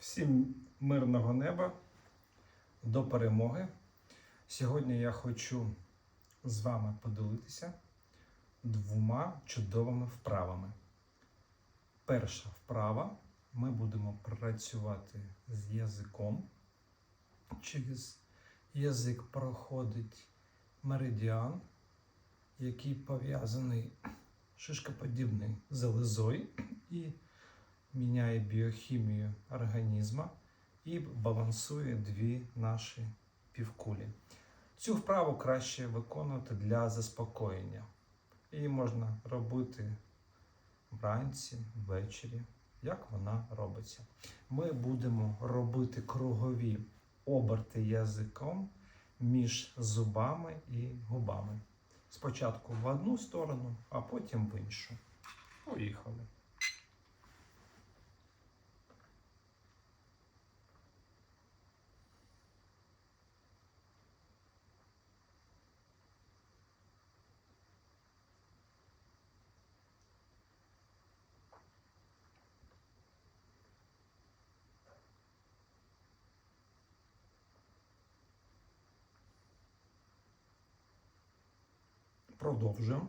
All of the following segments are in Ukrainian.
Всім мирного неба до перемоги. Сьогодні я хочу з вами поділитися двома чудовими вправами. Перша вправа ми будемо працювати з язиком. Через язик проходить меридіан, який пов'язаний шишкоподібною залозою міняє біохімію організму і балансує дві наші півкулі. Цю вправу краще виконувати для заспокоєння. Її можна робити вранці, ввечері, як вона робиться. Ми будемо робити кругові оберти язиком між зубами і губами. Спочатку в одну сторону, а потім в іншу. Поїхали. Продовжуємо.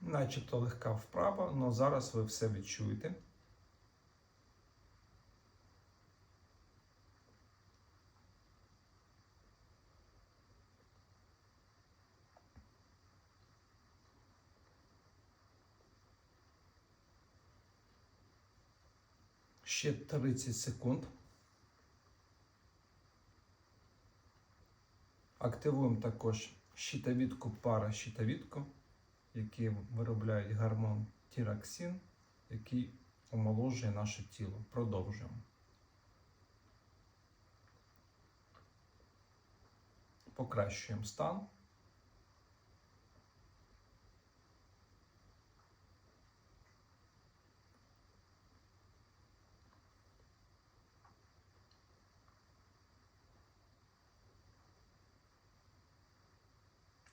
Начебто легка вправа, але зараз ви все відчуєте. Ще 30 секунд. Активуємо також щитовідку паращитовідку, які виробляють гормон тіроксин, який омоложує наше тіло. Продовжуємо. Покращуємо стан.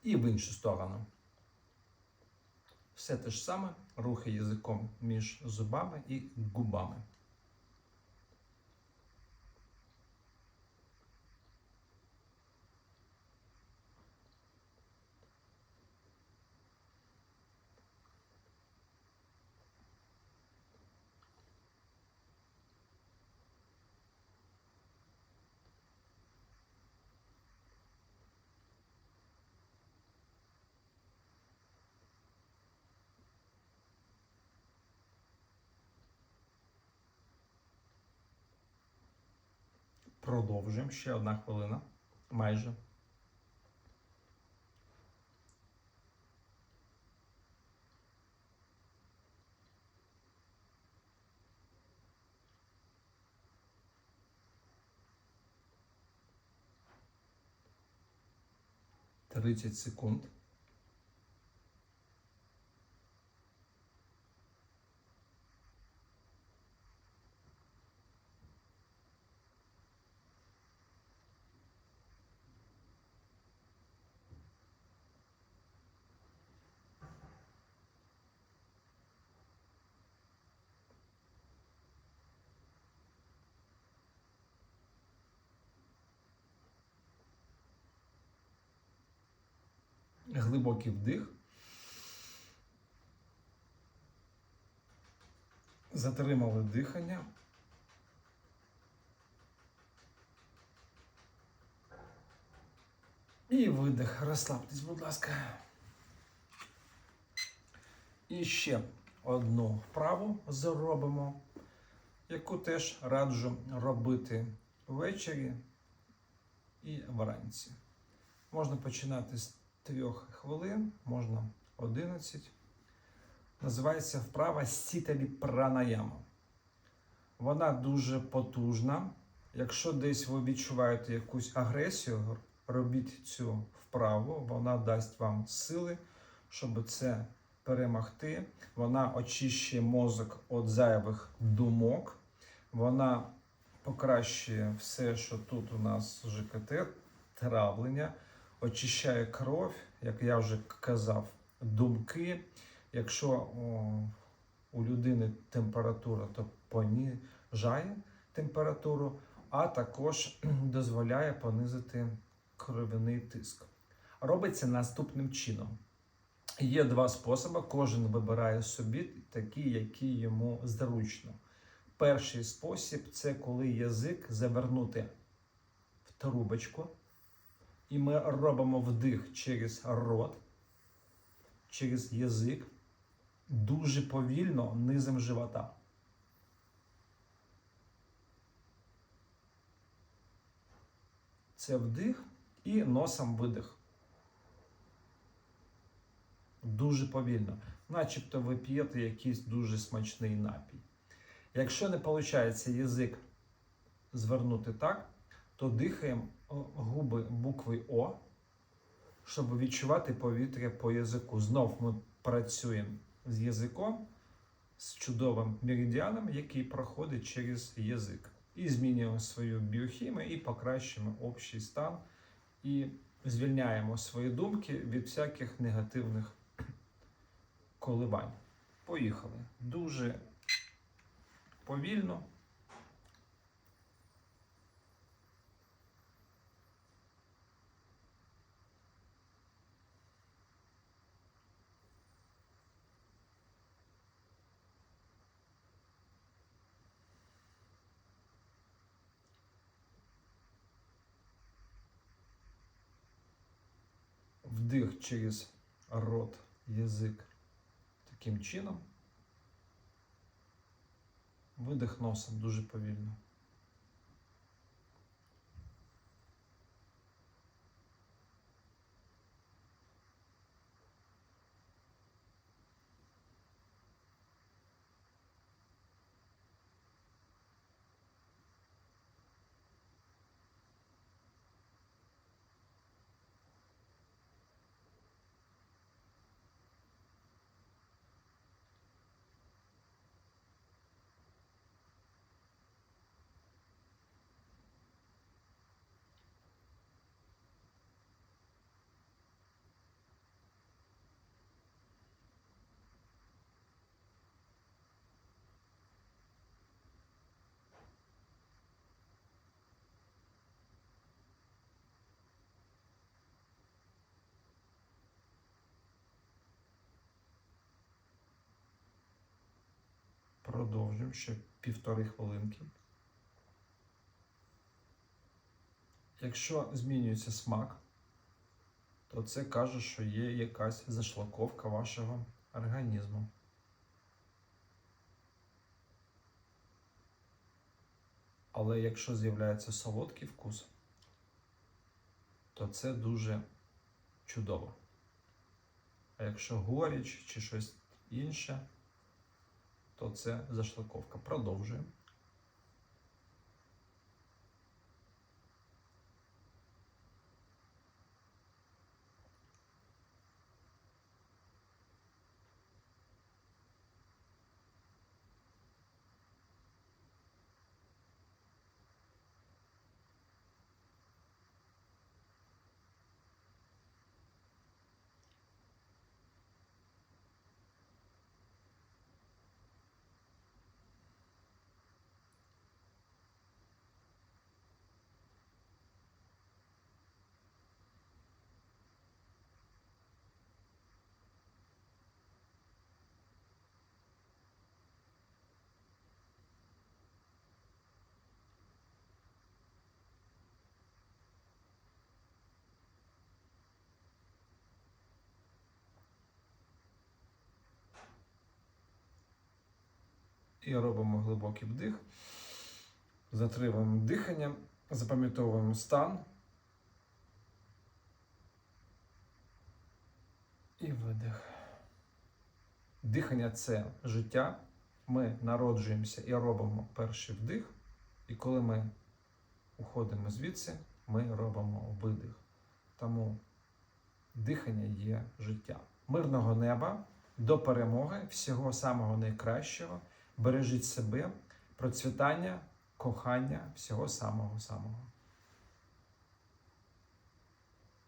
І в іншу сторону. Все те ж саме, рухи язиком між зубами і губами. Продовжуємо ще одна хвилина. Майже. Тридцять секунд. Глибокий вдих. Затримали дихання. І видих. Розслабтесь, будь ласка. І ще одну вправу зробимо, яку теж раджу робити ввечері і вранці. Можна починати з трьох хвилин, можна 11. Називається вправа сіталі пранаяма. Вона дуже потужна. Якщо десь ви відчуваєте якусь агресію, робіть цю вправу, вона дасть вам сили, щоб це перемогти. Вона очищує мозок від зайвих думок. Вона покращує все, що тут у нас ЖКТ, травлення очищає кров, як я вже казав, думки, Якщо о, у людини температура, то поніжає температуру, а також дозволяє понизити кров'яний тиск. Робиться наступним чином. Є два способи, кожен вибирає собі такий, який йому зручно. Перший спосіб це коли язик завернути в трубочку, і ми робимо вдих через рот, через язик, дуже повільно низом живота. Це вдих і носом видих. Дуже повільно, начебто ви п'єте якийсь дуже смачний напій. Якщо не виходить язик звернути так, то дихаємо губи букви О, щоб відчувати повітря по язику. Знов ми працюємо з язиком, з чудовим меридіаном, який проходить через язик. І змінюємо свою біохімію і покращуємо общий стан, і звільняємо свої думки від всяких негативних коливань. Поїхали. Дуже повільно. Вдих через рот, язик таким чином. Видих носом дуже повільно. Продовжуємо ще півтори хвилинки. Якщо змінюється смак, то це каже, що є якась зашлаковка вашого організму. Але якщо з'являється солодкий вкус, то це дуже чудово. А якщо горіч чи щось інше, то це зашлаковка. Продовжуємо. І робимо глибокий вдих. Затримуємо дихання, запам'ятовуємо стан. І видих. Дихання це життя. Ми народжуємося і робимо перший вдих. І коли ми уходимо звідси, ми робимо видих. Тому дихання є життя. Мирного неба, до перемоги, всього самого найкращого. Бережіть себе, процвітання, кохання, всього самого самого.